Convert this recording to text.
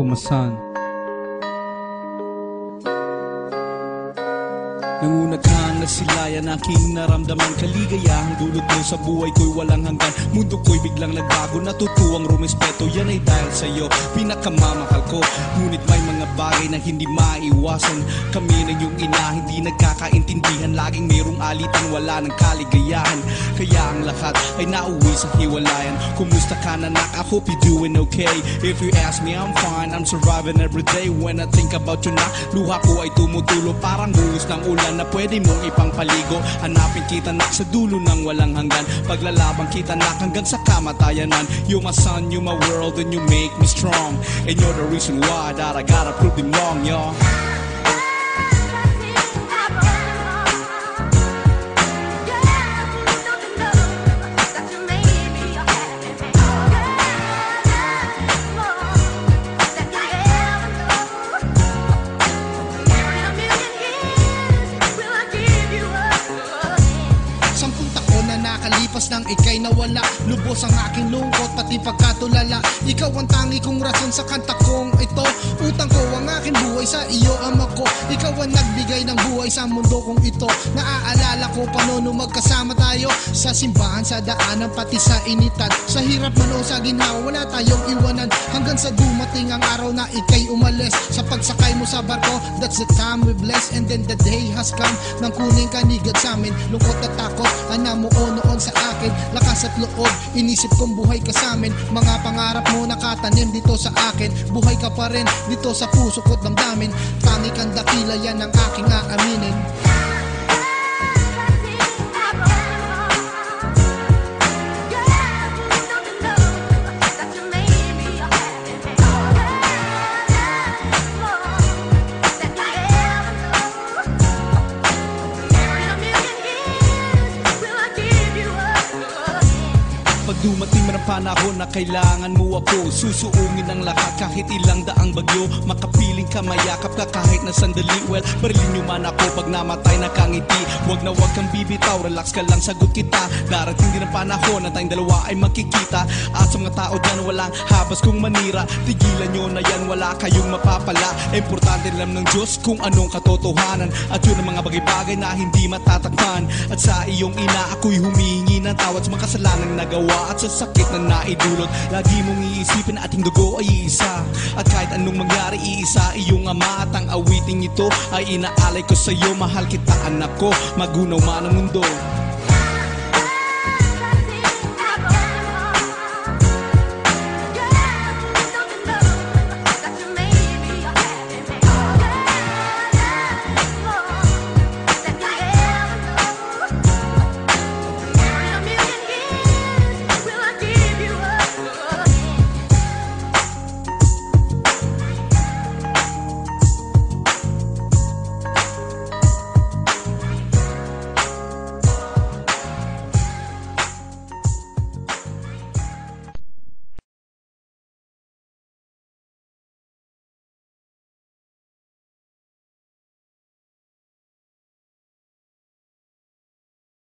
kumasan Nangunag kang nasilayan aking naramdaman Kaligayahang dulot mo sa buhay ko'y walang hanggan. Mundo ko'y biglang nagbago Natutuwang rumespeto Yan ay dahil sa'yo Pinakamamahal ko. Ngunit may mga bagay na hindi maiwasan. Kami ng iyong ina Hindi nagkakaintindihan. Laging mayroong alitan Wala ng kaligayahan. Kaya ang lahat ay nauwi sa hiwalayan. Kumusta ka na nak? I hope you doing okay. If you ask me I'm fine. I'm surviving every day. When I think about you na Luha ko ay tumutulo. Parang buhos ng ulan na pwede mong ipangpaligo. Hanapin kita na sa dulo ng walang hanggan Paglalabang kita na hanggang sa kamatayan man. You're my son, you're my world and you make me strong. And you're the reason why that I gotta prove them wrong, yo nang ikay nawala. Lubos ang aking lungkot pati pagkatulala. Ikaw ang tangi kong rason sa kanta kong ito. Utang ko ang aking buhay sa iyo ama ko. Ikaw ang nagbigay ng buhay sa mundo kong ito. Naaalala ko paano nung magkasama tayo. Sa simbahan, sa daanan, pati sa initan. Sa hirap man o sa ginawa wala tayong iwanan. Hanggang sa dumating ang araw na ikay umalis. Sa pagsakay mo sa barko, that's the time we bless. And then the day has come. Nang kuning kanigad sa amin. Lungkot at takot, ana mo o noon sa akin Lakas at loob, inisip kong buhay ka sa amin Mga pangarap mo nakatanim dito sa akin. Buhay ka pa rin dito sa puso ko't damdamin. Tangi kang dakila yan ang aking aaminin dumating man ang panahon na kailangan mo ako. Susuungin ang lahat kahit ilang daang bagyo. Makapiling ka, mayakap ka kahit na sandali. Well, barilin nyo man ako pag namatay nakangiti Huwag na huwag kang bibitaw, relax ka lang, sagot kita. Darating din ang panahon na tayong dalawa ay magkikita. At mga tao dyan walang habas kung manira. Tigilan nyo na yan, wala kayong mapapala. Importante lang ng Diyos kung anong katotohanan. At yun ang mga bagay-bagay na hindi matatakpan. At sa iyong ina ako'y humihingi ng tawad sa mga kasalanang nagawa At sa sakit na naidulot. Lagi mong iisipin ating dugo ay iisa. At kahit anong mangyari iisa iyong ama At ang awiting ito ay inaalay ko sa iyo Mahal kita anak ko, magunaw man ang mundo